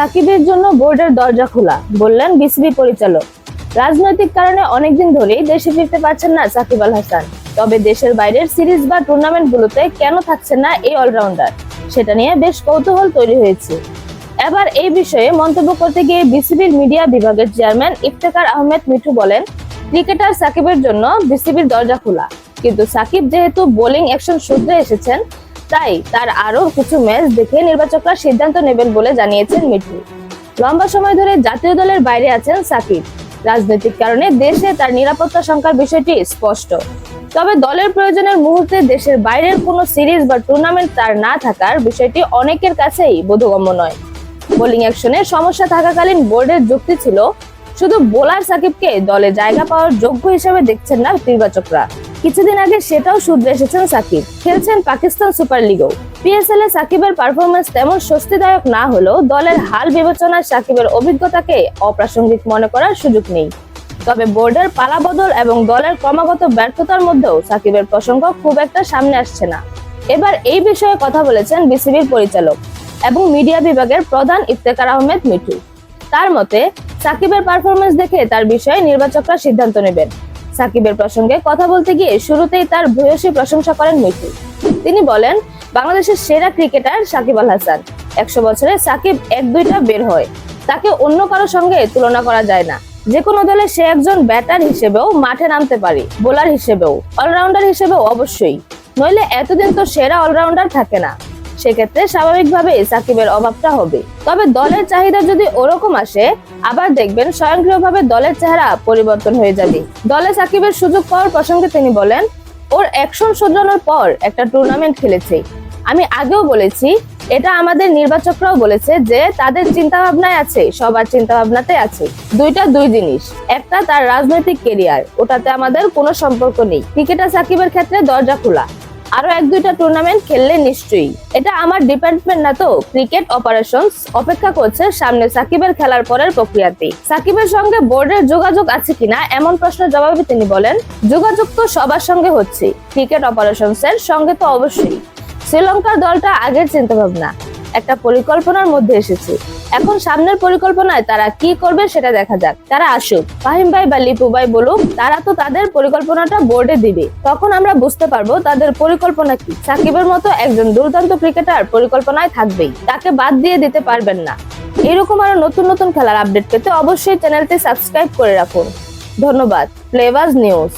সাকিবের জন্য বোর্ডের দরজা খোলা, বললেন বিসিবি পরিচালক। রাজনৈতিক কারণে অনেকদিন ধরেই দেশে ফিরতে পারছেন না সাকিব আল হাসান। তবে দেশের বাইরের সিরিজ বা টুর্নামেন্টগুলোতে কেন থাকছেন না এই অলরাউন্ডার, সেটা নিয়ে বেশ কৌতূহল তৈরি হয়েছে। এবার এই বিষয়ে মন্তব্য করতে গিয়ে বিসিবির মিডিয়া বিভাগের চেয়ারম্যান ইফতেখার আহমেদ মিঠু বলেন, ক্রিকেটার সাকিবের জন্য বিসিবির দরজা খোলা, কিন্তু সাকিব যেহেতু বোলিং অ্যাকশন সূত্রে এসেছেন তাই তার আরও কিছু ম্যাচ দেখে নির্বাচকরা সিদ্ধান্ত নেবেন বলে জানিয়েছেন মিঠু। লম্বা সময় ধরে জাতীয় দলের বাইরে আছেন সাকিব। রাজনৈতিক কারণে দেশে তার নিরাপত্তা সংখ্যার বিষয়টি স্পষ্ট। তবে দলের প্রয়োজনের মুহূর্তে দেশের বাইরের কোনো সিরিজ বা টুর্নামেন্ট তার না থাকার বিষয়টি অনেকের কাছেই বোধগম্য নয়। বোলিং অ্যাকশনে সমস্যা থাকাকালীন বোর্ডের যুক্তি ছিল, শুধু বোলার সাকিবকে দলে জায়গা পাওয়ার যোগ্য হিসেবে দেখছেন না নির্বাচকরা। কিছুদিন আগে সেটাও শুধরে এসেছেন সাকিব। খেলছেন পাকিস্তান সুপার লিগেও। পিএসএল এ সাকিবের পারফরমেন্স তেমন স্বস্তিদায়ক না হলেও দলের হাল বিবেচনায় সাকিবের অভিজ্ঞতাকে অপ্রাসঙ্গিক মনে করার সুযোগ নেই। তবে বোর্ডের পালাবদল এবং দলের ক্রমাগত ব্যর্থতার মধ্যেও সাকিবের প্রসঙ্গ খুব একটা সামনে আসছে না। এবার এই বিষয়ে কথা বলেছেন বিসিবির পরিচালক এবং মিডিয়া বিভাগের প্রধান ইফতেখার আহমেদ মিঠু। তার মতে, সাকিবের পারফরমেন্স দেখে তার বিষয়ে নির্বাচকরা সিদ্ধান্ত নেবেন। সাকিবের প্রসঙ্গে কথা বলতে গিয়ে শুরুতেই তার ভূয়সী প্রশংসা করেন মিঠু তিনি বলেন, বাংলাদেশের সেরা ক্রিকেটার সাকিব আল হাসান। একশো বছরে সাকিব এক দুইটা বের হয়। তাকে অন্য কারও সঙ্গে তুলনা করা যায় না। যে কোনো দলে সে একজন ব্যাটার হিসেবেও মাঠে নামতে পারে, বোলার হিসেবেও, অলরাউন্ডার হিসেবেও অবশ্যই। নইলে এতদিন তো সেরা অলরাউন্ডার থাকে না। সেক্ষেত্রে স্বাভাবিকভাবে সাকিবের অভাবটা হবে। তবে দলের চাহিদা যদি ওরকম আসে, আবার দেখবেন স্বয়ংক্রিয়ভাবে দলের চেহারা পরিবর্তন হয়ে যাবে। দলে সাকিবের সুযোগ পাওয়ার প্রসঙ্গে তিনি বলেন, ওর অ্যাকশন সজ্জানোর পর একটা টুর্নামেন্ট খেলেছে। আমি আগেও বলেছি, এটা আমাদের নির্বাচকরাও বলেছে যে তাদের চিন্তা ভাবনায় আছে, সবার চিন্তা ভাবনাতে আছে। দুইটা দুই জিনিস। একটা তার রাজনৈতিক কেরিয়ার ওটাতে আমাদের কোনো সম্পর্ক নেই। ক্রিকেটার সাকিবের ক্ষেত্রে দরজা খোলা। আরও এক দুইটা টুর্নামেন্ট খেললে নিশ্চয়ই। এটা আমার ডিপার্টমেন্ট না তো ক্রিকেট অপারেশনস অপেক্ষা করছে সামনে সাকিবের খেলার পরের প্রক্রিয়াতে। সাকিবের সঙ্গে বোর্ডের যোগাযোগ আছে কিনা এমন প্রশ্নের জবাবে তিনি বলেন, যোগাযোগ তো সবার সঙ্গে হচ্ছে ক্রিকেট অপারেশনস এর সঙ্গে তো অবশ্যই। শ্রীলঙ্কার দলটা আগের চিন্তা ভাবনা একটা পরিকল্পনার মধ্যে এসেছে। এখন সামনের পরিকল্পনায় তারা কি করবে সেটা দেখা যাক। তারা আসুক। ফাহিম ভাই বা লিপু ভাই বলুক, তারা তো তাদের পরিকল্পনাটা বোর্ডে দিবে। তখন আমরা বুঝতে পারব তাদের পরিকল্পনা কি। সাকিবের মতো একজন দুর্দান্ত ক্রিকেটার পরিকল্পনায় থাকবেই। তাকে বাদ দিয়ে দিতে পারবেন না। এরকম আরও নতুন নতুন খেলার আপডেট পেতে অবশ্যই চ্যানেলটি সাবস্ক্রাইব করে রাখুন। ধন্যবাদ। Flavours news